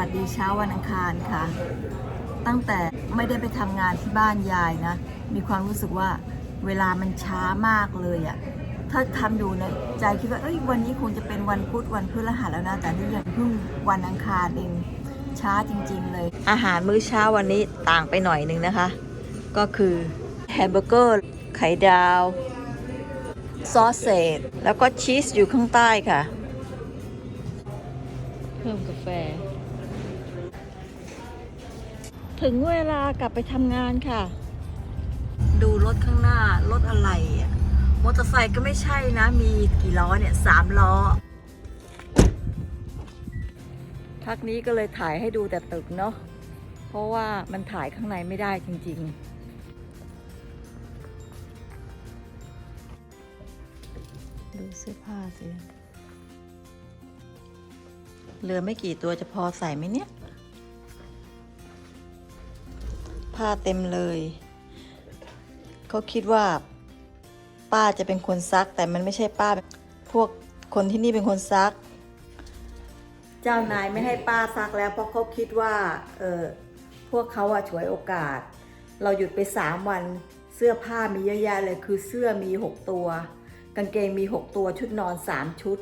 วัสดีเช้าวันอังคารค่ะ ตั้งแต่ไม่ได้ไปทำงานที่บ้านยายนะ มีความรู้สึกว่าเวลามันช้ามากเลยอะ่ะ ถ้าทำอยู่ในใจคิดว่าเอ้ยวันนี้คงจะเป็นวันพุธวันพฤหัสแล้วนะ แต่นี่ยังเพิ่งวันอังคารเองช้าจริง ๆ เลย อาหารมื้อเช้าวันนี้ต่างไปหน่อยนึงนะคะ ก็คือแฮมเบอร์เกอร์ไข่ดาว ซอสเศษ แล้วก็ชีสอยู่ข้างใต้ค่ะ เพิ่มกาแฟ ถึงเวลากลับไปทำงานค่ะ ดูรถข้างหน้ารถอะไรอะมอเตอร์ไซค์ก็ไม่ใช่นะ มีกี่ล้อเนี่ยสามล้อ ทักนี้ก็เลยถ่ายให้ดูแต่ตึกเนาะเพราะว่ามันถ่ายข้างในไม่ได้จริง ๆดูเสื้อผ้าสิเหลือไม่กี่ตัวจะพอใส่ไหมเนี่ย ผ้าเต็มเลยเขาคิดว่า ป้าจะเป็นคนซัก แต่มันไม่ใช่ป้า พวกคนที่นี่เป็นคนซัก เจ้านายไม่ให้ป้าซักแล้วเพราะเขาคิดว่าเออพวกเขาอะฉวยโอกาส เราหยุดไปสามวันเสื้อผ้ามีเยอะแยะเลยคือเสื้อมีหกตัว กางเกงมีหกตัวชุดนอนสามชุด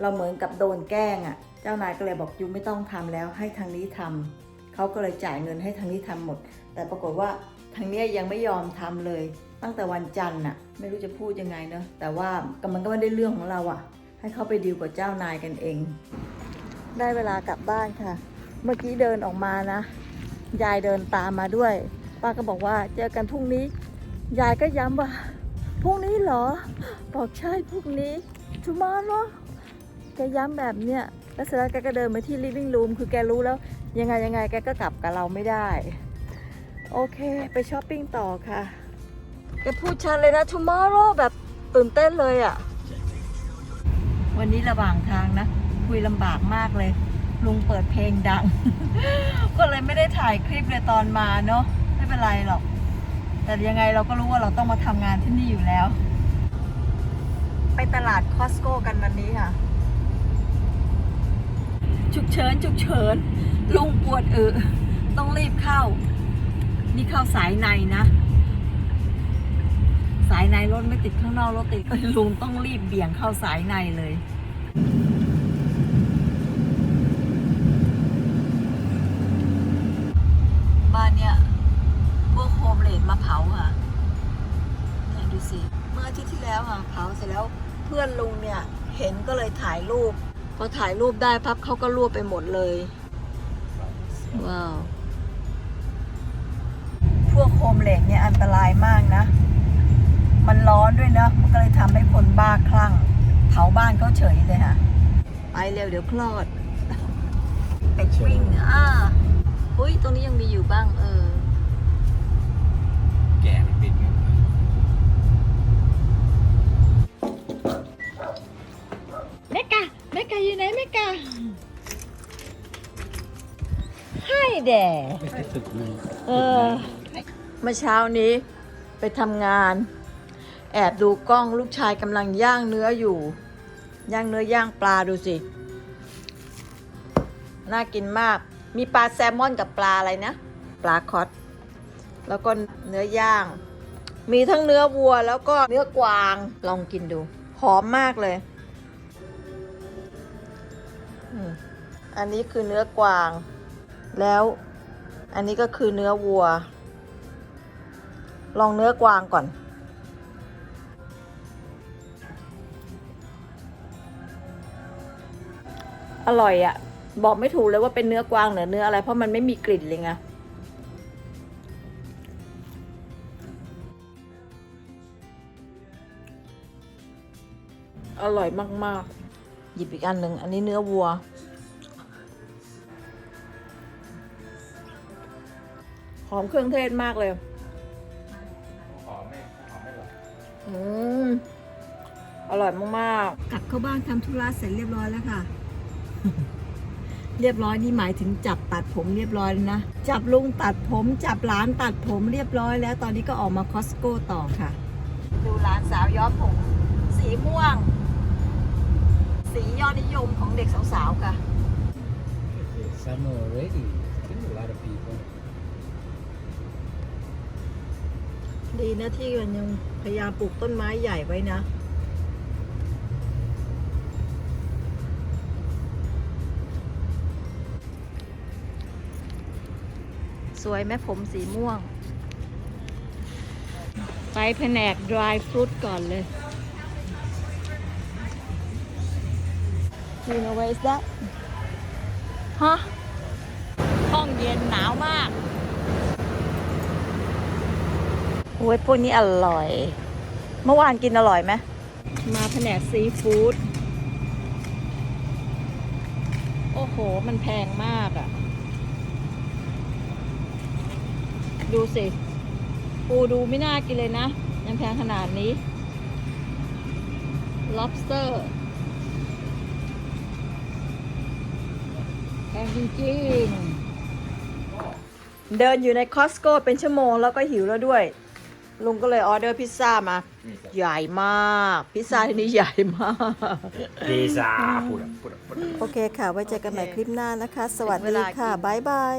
เราเหมือนกับโดนแกล้งอะ่ะเจ้านายก็เลยบอกยูไม่ต้องทำแล้วให้ทางนี้ทำ เขาก็เลยจ่ายเงินให้ทางนี้ทำหมด แต่ปรากฏว่าทางเนี้ยยังไม่ยอมทำเลย ตั้งแต่วันจันทร์น่ะไม่รู้จะพูดยังไงเนอะแต่ว่าก็มันก็ไม่ได้เรื่องของเราอะ่ะ ให้เขาไปดีลกับเจ้านายกันเอง ได้เวลากลับบ้านค่ะ เมื่อกี้เดินออกมานะยายเดินตามมาด้วย ป้าก็บอกว่าเจอกันพรุ่งนี้ ยายก็ย้ำว่าพรุ่งนี้เหรอ บอกใช่พรุ่งนี้ tomorrow แกย้ำแบบเนี้ยแล้วเสร็จแล้วแกก็เดินมาที่ living room คือแกรู้แล้ว ยังไงยังไงแกก็กลับกับเราไม่ได้ โอเคไปช้อปปิ้งต่อค่ะแกพูดชัดเลยนะ tomorrow แบบตื่นเต้นเลยอะ่ะ วันนี้ระหว่างทางนะ คุยลำบากมากเลย ลุงเปิดเพลงดัง ก็เลยไม่ได้ถ่ายคลิปเลยตอนมาเนาะไม่เป็นไรหรอก แต่ยังไงเราก็รู้ว่าเราต้องมาทำงานที่นี่อยู่แล้ว ไปตลาดคอสโก้กันวันนี้ค่ะ ฉุกเฉินฉุกเฉิน ลุงปวดเออ ต้องรีบเข้า นี่เข้าสายในนะ สายในรถไม่ติดข้างนอกรถติดลุงต้องรีบเบี่ยงเข้าสายในเลยบ้านเนี่ยพวกโฮมเลดมาเผาค่ะเนี่ยดูสิ เมื่ออาทิตย์ที่แล้วค่ะเผาเสร็จแล้วเพื่อนลุงเนี่ย เห็นก็เลยถ่ายรูป พอถ่ายรูปได้พับเขาก็รวบไปหมดเลย ว้าว พวกโฮมเลดเนี่ยอันตรายมากนะ มันร้อนด้วยนะ มันก็เลยทำให้คนบ้าคลั่ง เผาบ้านเขาเฉยเลยค่ะไปเร็วเดี๋ยวคลอด เป็ดวิ่งอ่าอุ้ยตรงนี้ยังมีอยู่บ้างเออ แด่เออเมื่อเช้านี้ไปทำงาน แอบดูกล้องลูกชายกำลังย่างเนื้ออยู่ ย่างเนื้อย่างปลาดูสิ น่ากินมาก มีปลาแซลมอนกับปลาอะไรนะ ปลาคอตแล้วก็เนื้อย่าง มีทั้งเนื้อวัวแล้วก็เนื้อกวางลองกินดู หอมมากเลยอันนี้คือเนื้อกวาง แล้วอันนี้ก็คือเนื้อวัว ลองเนื้อกวางก่อน อร่อยอะ่ะ บอกไม่ถูกเลยว่าเป็นเนื้อกวางหรือเนื้ออะไร เพราะมันไม่มีกลิ่นเลยไงอร่อยมาก ๆ หยิบอีกอันหนึ่ง อันนี้เนื้อวัว หอมเครื่องเทศมากเลย หอมไหมหอมไหมหรออืมอร่อยมากๆกลับเข้าบ้านทำธุระเสร็จเรียบร้อยแล้วค่ะ เรียบร้อยนี่หมายถึงจับตัดผมเรียบร้อยแล้วนะ จับลุงตัดผม จับหลานตัดผมเรียบร้อยแล้ว ตอนนี้ก็ออกมาคอสโก้ต่อค่ะ ดูหลานสาวย้อมผม สีม่วง สียอดนิยมของเด็กสาวๆค่ะ summer already. I think a lot of people. ดีนะที่มันยังพยายามปลูกต้นไม้ใหญ่ไว้นะ สวยแม่ผมสีม่วง ไปแผนก dry fruit ก่อนเลย You know where is that ฮะห้องเย็นหนาวมาก โอ้ยพวกนี้อร่อย เมื่อวานกินอร่อยไหมมาแผนกซีฟู้ดโอ้โห มันแพงมากอะ่ะ ดูสิ ปูดูไม่น่ากินเลยนะยังแพงขนาดนี้ lobster แพงจริงๆ เดินอยู่ในคอสโก้เป็นชั่วโมงแล้วก็หิวแล้วด้วย ลุงก็เลยออเดอร์พิซซ่ามา ใหญ่มาก พิซซ่าที่นี่ใหญ่มาก Pizza. Pura, pura, pura. โอเคค่ะ ไว้เจอกันใหม่คลิปหน้านะคะ สวัสดีค่ะ บ๊ายบาย